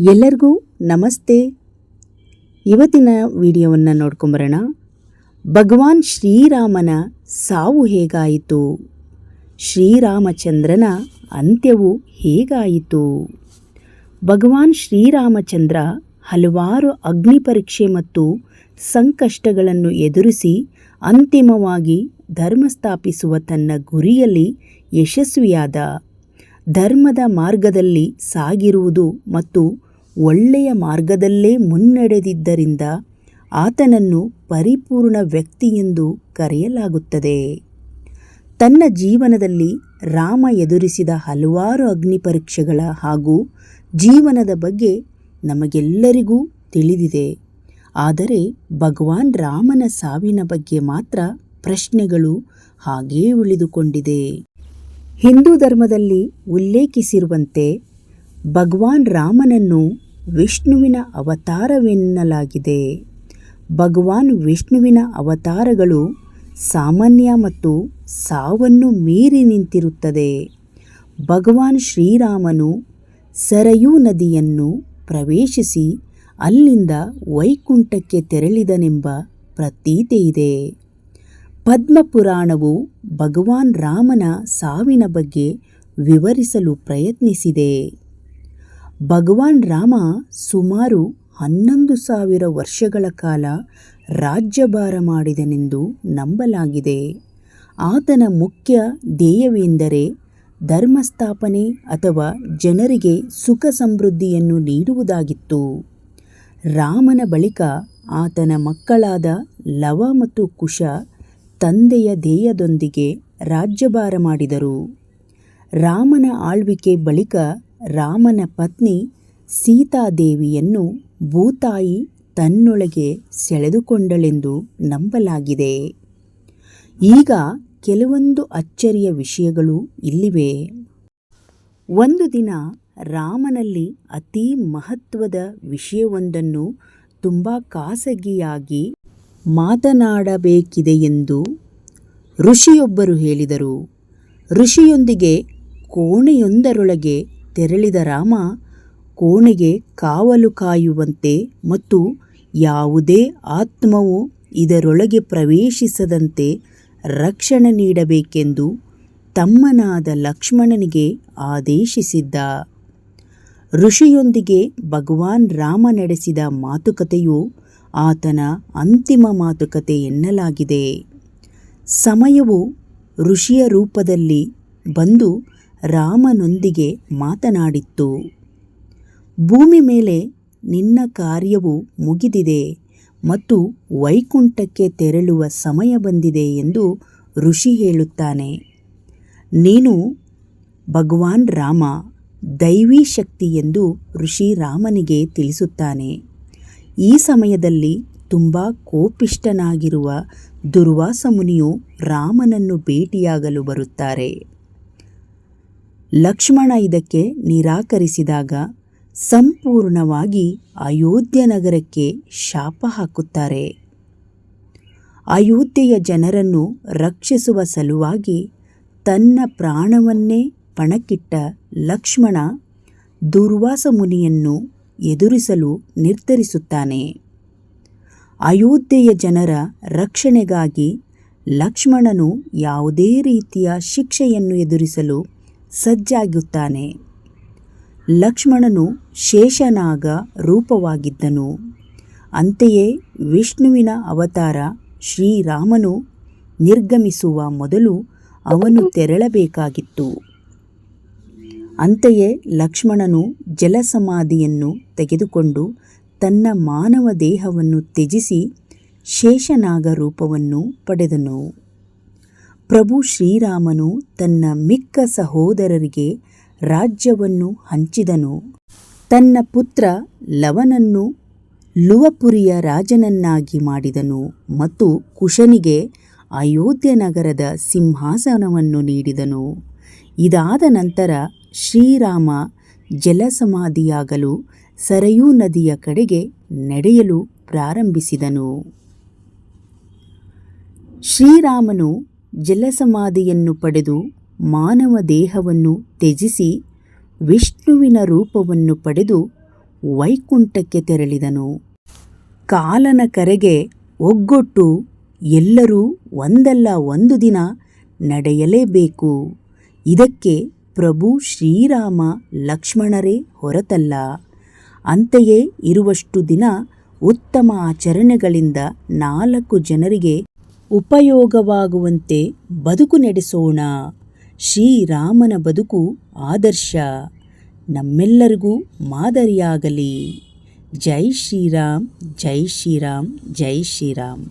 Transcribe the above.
ಎಲ್ಲರಿಗೂ ನಮಸ್ತೆ. ಇವತ್ತಿನ ವಿಡಿಯೋವನ್ನು ನೋಡ್ಕೊಂಬರೋಣ. ಭಗವಾನ್ ಶ್ರೀರಾಮನ ಸಾವು ಹೇಗಾಯಿತು? ಶ್ರೀರಾಮಚಂದ್ರನ ಅಂತ್ಯವು ಹೇಗಾಯಿತು? ಭಗವಾನ್ ಶ್ರೀರಾಮಚಂದ್ರ ಹಲವಾರು ಅಗ್ನಿಪರೀಕ್ಷೆ ಮತ್ತು ಸಂಕಷ್ಟಗಳನ್ನು ಎದುರಿಸಿ ಅಂತಿಮವಾಗಿ ಧರ್ಮ ಸ್ಥಾಪಿಸುವ ತನ್ನ ಗುರಿಯಲ್ಲಿ ಯಶಸ್ವಿಯಾದ. ಧರ್ಮದ ಮಾರ್ಗದಲ್ಲಿ ಸಾಗಿರುವುದು ಮತ್ತು ಒಳ್ಳೆಯ ಮಾರ್ಗದಲ್ಲೇ ಮುನ್ನಡೆದಿದ್ದರಿಂದ ಆತನನ್ನು ಪರಿಪೂರ್ಣ ವ್ಯಕ್ತಿಯೆಂದು ಕರೆಯಲಾಗುತ್ತದೆ. ತನ್ನ ಜೀವನದಲ್ಲಿ ರಾಮ ಎದುರಿಸಿದ ಹಲವಾರು ಅಗ್ನಿ ಪರೀಕ್ಷೆಗಳ ಹಾಗೂ ಜೀವನದ ಬಗ್ಗೆ ನಮಗೆಲ್ಲರಿಗೂ ತಿಳಿದಿದೆ. ಆದರೆ ಭಗವಾನ್ ರಾಮನ ಸಾವಿನ ಬಗ್ಗೆ ಮಾತ್ರ ಪ್ರಶ್ನೆಗಳು ಹಾಗೇ ಉಳಿದುಕೊಂಡಿದೆ. ಹಿಂದೂ ಧರ್ಮದಲ್ಲಿ ಉಲ್ಲೇಖಿಸಿರುವಂತೆ ಭಗವಾನ್ ರಾಮನನ್ನು ವಿಷ್ಣುವಿನ ಅವತಾರವೆನ್ನಲಾಗಿದೆ. ಭಗವಾನ್ ವಿಷ್ಣುವಿನ ಅವತಾರಗಳು ಸಾಮಾನ್ಯ ಮತ್ತು ಸಾವನ್ನು ಮೀರಿ ನಿಂತಿರುತ್ತದೆ. ಭಗವಾನ್ ಶ್ರೀರಾಮನು ಸರಯೂ ನದಿಯನ್ನು ಪ್ರವೇಶಿಸಿ ಅಲ್ಲಿಂದ ವೈಕುಂಠಕ್ಕೆ ತೆರಳಿದನೆಂಬ ಪ್ರತೀತೆಯಿದೆ ಪದ್ಮಪುರಾಣವು ಭಗವಾನ್ ರಾಮನ ಸಾವಿನ ಬಗ್ಗೆ ವಿವರಿಸಲು ಪ್ರಯತ್ನಿಸಿದೆ. ಭಗವಾನ್ ರಾಮ ಸುಮಾರು ಹನ್ನೊಂದು ಸಾವಿರ ವರ್ಷಗಳ ಕಾಲ ರಾಜ್ಯಭಾರ ಮಾಡಿದನೆಂದು ನಂಬಲಾಗಿದೆ. ಆತನ ಮುಖ್ಯ ಧ್ಯೇಯವೆಂದರೆ ಧರ್ಮಸ್ಥಾಪನೆ ಅಥವಾ ಜನರಿಗೆ ಸುಖ ಸಮೃದ್ಧಿಯನ್ನು ನೀಡುವುದಾಗಿತ್ತು. ರಾಮನ ಬಳಿಕ ಆತನ ಮಕ್ಕಳಾದ ಲವ ಮತ್ತು ಕುಶ ತಂದೆಯ ಧ್ಯೇಯದೊಂದಿಗೆ ರಾಜ್ಯಭಾರ ಮಾಡಿದರು. ರಾಮನ ಆಳ್ವಿಕೆ ಬಳಿಕ ರಾಮನ ಪತ್ನಿ ಸೀತಾದೇವಿಯನ್ನು ಭೂತಾಯಿ ತನ್ನೊಳಗೆ ಸೆಳೆದುಕೊಂಡಳೆಂದು ನಂಬಲಾಗಿದೆ. ಈಗ ಕೆಲವೊಂದು ಅಚ್ಚರಿಯ ವಿಷಯಗಳು ಇಲ್ಲಿವೆ. ಒಂದು ದಿನ ರಾಮನಲ್ಲಿ ಅತೀ ಮಹತ್ವದ ವಿಷಯವೊಂದನ್ನು ತುಂಬ ಖಾಸಗಿಯಾಗಿ ಮಾತನಾಡಬೇಕಿದೆಯೆಂದು ಋಷಿಯೊಬ್ಬರು ಹೇಳಿದರು. ಋಷಿಯೊಂದಿಗೆ ಕೋಣೆಯೊಂದರೊಳಗೆ ತೆರಳಿದ ರಾಮ ಕೋಣೆಗೆ ಕಾವಲು ಕಾಯುವಂತೆ ಮತ್ತು ಯಾವುದೇ ಆತ್ಮವು ಇದರೊಳಗೆ ಪ್ರವೇಶಿಸದಂತೆ ರಕ್ಷಣೆ ನೀಡಬೇಕೆಂದು ತಮ್ಮನಾದ ಲಕ್ಷ್ಮಣನಿಗೆ ಆದೇಶಿಸಿದ್ದ. ಋಷಿಯೊಂದಿಗೆ ಭಗವಾನ್ ರಾಮ ನಡೆಸಿದ ಮಾತುಕತೆಯು ಆತನ ಅಂತಿಮ ಮಾತುಕತೆ ಎನ್ನಲಾಗಿದೆ. ಸಮಯವು ಋಷಿಯ ರೂಪದಲ್ಲಿ ಬಂದು ರಾಮನೊಂದಿಗೆ ಮಾತನಾಡಿತ್ತು. ಭೂಮಿ ಮೇಲೆ ನಿನ್ನ ಕಾರ್ಯವು ಮುಗಿದಿದೆ ಮತ್ತು ವೈಕುಂಠಕ್ಕೆ ತೆರಳುವ ಸಮಯ ಬಂದಿದೆ ಎಂದು ಋಷಿ ಹೇಳುತ್ತಾನೆ. ನೀನು ಭಗವಾನ್ ರಾಮ, ದೈವೀ ಶಕ್ತಿ ಎಂದು ಋಷಿ ರಾಮನಿಗೆ ತಿಳಿಸುತ್ತಾನೆ. ಈ ಸಮಯದಲ್ಲಿ ತುಂಬ ಕೋಪಿಷ್ಟನಾಗಿರುವ ದುರ್ವಾಸ ಮುನಿಯು ರಾಮನನ್ನು ಭೇಟಿಯಾಗಲು ಬರುತ್ತಾರೆ. ಲಕ್ಷ್ಮಣ ಇದಕ್ಕೆ ನಿರಾಕರಿಸಿದಾಗ ಸಂಪೂರ್ಣವಾಗಿ ಅಯೋಧ್ಯ ನಗರಕ್ಕೆ ಶಾಪ ಹಾಕುತ್ತಾರೆ. ಅಯೋಧ್ಯೆಯ ಜನರನ್ನು ರಕ್ಷಿಸುವ ಸಲುವಾಗಿ ತನ್ನ ಪ್ರಾಣವನ್ನೇ ಪಣಕ್ಕಿಟ್ಟ ಲಕ್ಷ್ಮಣ ದುರ್ವಾಸ ಮುನಿಯನ್ನು ಎದುರಿಸಲು ನಿರ್ಧರಿಸುತ್ತಾನೆ. ಅಯೋಧ್ಯೆಯ ಜನರ ರಕ್ಷಣೆಗಾಗಿ ಲಕ್ಷ್ಮಣನು ಯಾವುದೇ ರೀತಿಯ ಶಿಕ್ಷೆಯನ್ನು ಎದುರಿಸಲು ಸಜ್ಜಾಗುತ್ತಾನೆ ಲಕ್ಷ್ಮಣನು ಶೇಷನಾಗ ರೂಪವಾಗಿದ್ದನು. ಅಂತೆಯೇ ವಿಷ್ಣುವಿನ ಅವತಾರ ಶ್ರೀರಾಮನು ನಿರ್ಗಮಿಸುವ ಮೊದಲು ಅವನು ತೆರಳಬೇಕಾಗಿತ್ತು. ಅಂತೆಯೇ ಲಕ್ಷ್ಮಣನು ಜಲಸಮಾಧಿಯನ್ನು ತೆಗೆದುಕೊಂಡು ತನ್ನ ಮಾನವ ದೇಹವನ್ನು ತ್ಯಜಿಸಿ ಶೇಷನಾಗ ರೂಪವನ್ನು ಪಡೆದನು. ಪ್ರಭು ಶ್ರೀರಾಮನು ತನ್ನ ಮಿಕ್ಕ ಸಹೋದರರಿಗೆ ರಾಜ್ಯವನ್ನು ಹಂಚಿದನು. ತನ್ನ ಪುತ್ರ ಲವನನ್ನು ಲುವಪುರಿಯ ರಾಜನನ್ನಾಗಿ ಮಾಡಿದನು ಮತ್ತು ಕುಶನಿಗೆ ಅಯೋಧ್ಯ ನಗರದ ಸಿಂಹಾಸನವನ್ನು ನೀಡಿದನು. ಇದಾದ ನಂತರ ಶ್ರೀರಾಮ ಜಲಸಮಾಧಿಯಾಗಲು ಸರಯೂ ನದಿಯ ಕಡೆಗೆ ನಡೆಯಲು ಪ್ರಾರಂಭಿಸಿದನು. ಶ್ರೀರಾಮನು ಜಲಸಮಾಧಿಯನ್ನು ಪಡೆದು ಮಾನವ ದೇಹವನ್ನು ತ್ಯಜಿಸಿ ವಿಷ್ಣುವಿನ ರೂಪವನ್ನು ಪಡೆದು ವೈಕುಂಠಕ್ಕೆ ತೆರಳಿದನು. ಕಾಲನ ಕರೆಗೆ ಒಗ್ಗೊಟ್ಟು ಎಲ್ಲರೂ ಒಂದಲ್ಲ ಒಂದು ದಿನ ನಡೆಯಲೇಬೇಕು. ಇದಕ್ಕೆ ಪ್ರಭು ಶ್ರೀರಾಮ ಲಕ್ಷ್ಮಣರೇ ಹೊರತಲ್ಲ. ಅಂತೆಯೇ ಇರುವಷ್ಟು ದಿನ ಉತ್ತಮ ಆಚರಣೆಗಳಿಂದ ನಾಲ್ಕು ಜನರಿಗೆ ಉಪಯೋಗವಾಗುವಂತೆ ಬದುಕು ನಡೆಸೋಣ. ಶ್ರೀರಾಮನ ಬದುಕು ಆದರ್ಶ. ನಮ್ಮೆಲ್ಲರಿಗೂ ಮಾದರಿಯಾಗಲಿ. ಜೈ ಶ್ರೀರಾಮ್ ಜೈ ಶ್ರೀರಾಮ್ ಜೈ ಶ್ರೀರಾಮ್.